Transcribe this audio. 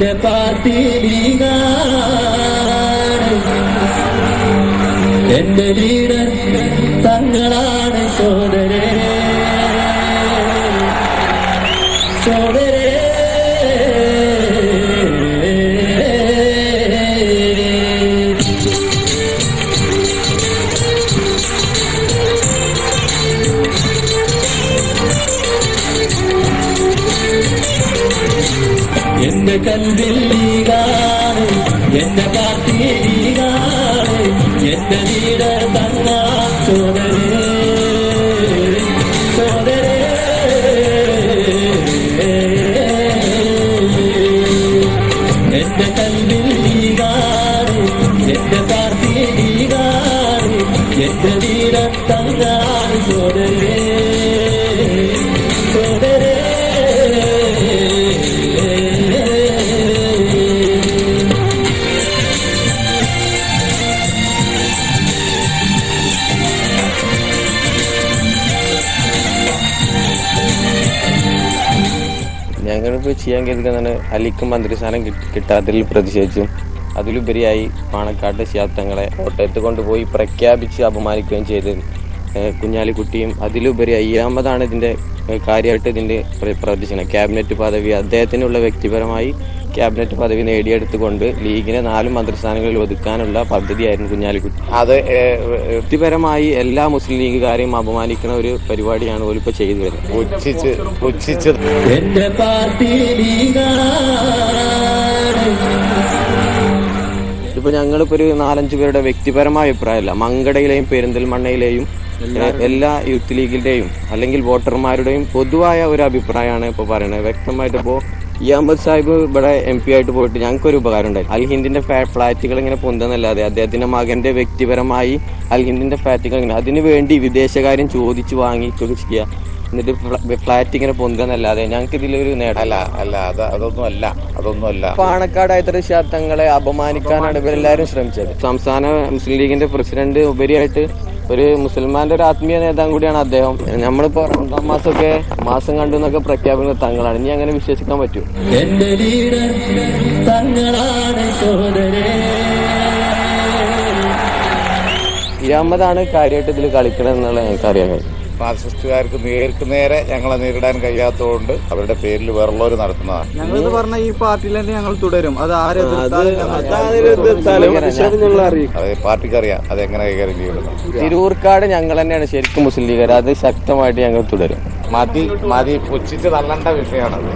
എന്റെ പാർട്ടി ലീഗ എന്റെ ലീഡർ തങ്ങളാണ് സോദരേ. എന്റെ കൽവിൽ ലീഗാണ് എന്റെ പാർട്ടി ലീഗാണ് എന്റെ ലീഡർ തന്ന സോദരേ സോദരേ. എന്റെ കൽവിൽ ലീഗാണ് എന്റെ പാർട്ടി ലീഗാണ് എന്റെ ലീഡർ തന്ന സോദരേ സോദരേ. ഞങ്ങളിപ്പോൾ ചെയ്യാൻ കരുതുന്നതാണ് അലിക്കും മന്ത്രിസ്ഥാനം കിട്ടി- കിട്ടാത്തതിൽ പ്രതിഷേധിച്ചും. അതിലുപരിയായി പാണക്കാട്ട് ശാബ്ദങ്ങളെ കോട്ടയത്ത് കൊണ്ടുപോയി പ്രഖ്യാപിച്ച് അപമാനിക്കുകയും ചെയ്ത്. കുഞ്ഞാലിക്കുട്ടിയും അതിലുപരി അയ്യാമതാണ് ഇതിന്റെ ഏഹ് കാര്യമായിട്ട് ഇതിന്റെ പ്രവർത്തിച്ചത് ക്യാബിനറ്റ് പദവി അദ്ദേഹത്തിനുള്ള വ്യക്തിപരമായി ക്യാബിനറ്റ് പദവി നേടിയെടുത്തുകൊണ്ട് ലീഗിനെ നാല് മന്ത്രിസ്ഥാനങ്ങളിൽ ഒതുക്കാനുള്ള പദ്ധതിയായിരുന്നു കുഞ്ഞാലിക്കുട്ടി. അത് വ്യക്തിപരമായി എല്ലാ മുസ്ലിം ലീഗുകാരെയും അപമാനിക്കുന്ന ഒരു പരിപാടിയാണ് ഓലിപ്പോ ചെയ്തു വരുന്നത്. പുച്ഛിച്ച് പുച്ഛിച്ച് എന്റെ പാർട്ടി ലീഗാണ്. ഇപ്പൊ ഞങ്ങളിപ്പോ ഒരു നാലഞ്ച് പേരുടെ വ്യക്തിപരമായ അഭിപ്രായമല്ല. മങ്കടയിലെയും പെരിന്തൽമണ്ണയിലെയും എല്ലാ യൂത്ത് ലീഗിന്റെയും അല്ലെങ്കിൽ വോട്ടർമാരുടെയും പൊതുവായ ഒരു അഭിപ്രായമാണ് ഇപ്പൊ പറയുന്നത് വ്യക്തമായിട്ട് ഇപ്പോ ഈ അഹമ്മദ് സാഹിബ് ഇവിടെ എം പി ആയിട്ട് പോയിട്ട് ഞങ്ങൾക്ക് ഒരു ഉപകാരം ഉണ്ടായി. അൽഹിന്ദിന്റെ ഫ്ലാറ്റുകൾ ഇങ്ങനെ പൊന്തെന്നല്ലാതെ അദ്ദേഹത്തിന്റെ മകന്റെ വ്യക്തിപരമായി അൽഹിന്ദിന്റെ ഫ്ലാറ്റുകൾ ഇങ്ങനെ അതിനു വേണ്ടി വിദേശകാര്യം ചോദിച്ചു വാങ്ങി ചെയ്യുക എന്നിട്ട് ഫ്ല- ഫ്ലാറ്റ് ഇങ്ങനെ പൊന്തുന്നല്ലാതെ ഞങ്ങൾക്ക് ഇതിലൊരു നേട്ടം. അല്ല അല്ല അത് അതൊന്നും അല്ല അതൊന്നും അല്ല. പാണക്കാട് ആയത്ര തങ്ങളെ അപമാനിക്കാനാണ് ഇവരെല്ലാവരും ശ്രമിച്ചത്. സംസ്ഥാന മുസ്ലിം ലീഗിന്റെ പ്രസിഡന്റ് ഉപരിയായിട്ട് ഒരു മുസൽമാന്റെ ഒരു ആത്മീയ നേതാവ് കൂടിയാണ് അദ്ദേഹം. നമ്മളിപ്പോ രണ്ടാം മാസമൊക്കെ മാസം കണ്ടു എന്നൊക്കെ പ്രഖ്യാപിക്കുന്ന തങ്ങളാണ്. ഇനി അങ്ങനെ വിശ്വസിക്കാൻ പറ്റൂ. എന്റെ ലീഡർ തങ്ങളാണ് സോദരേ ഇരാമതാണ് കാര്യമായിട്ട് ഇതിൽ കളിക്കണത് എന്നുള്ളത് ഞങ്ങൾക്ക് അറിയാൻ കഴിയും. ഫാസിസ്റ്റുകാർക്ക് നേർക്ക് നേരെ ഞങ്ങളെ നേരിടാൻ കഴിയാത്തതുകൊണ്ട് അവരുടെ പേരിൽ വേറുള്ളവർ നടത്തുന്നതാണ്. ഞങ്ങളിത് പറഞ്ഞ ഈ പാർട്ടിയിൽ തന്നെ ഞങ്ങൾ തുടരും. അത് ആരെ അത് പാർട്ടിക്ക് അറിയാം അത് എങ്ങനെ കൈകാര്യം ചെയ്യുന്നത് തിരൂർക്കാട് ഞങ്ങൾ തന്നെയാണ് ശരിക്കും മുസ്ലിം ലീഗർ അത് ശക്തമായിട്ട് ഞങ്ങൾ തുടരും. മതി മതി പുച്ഛിച്ച് തള്ളേണ്ട വിഷയമാണത്.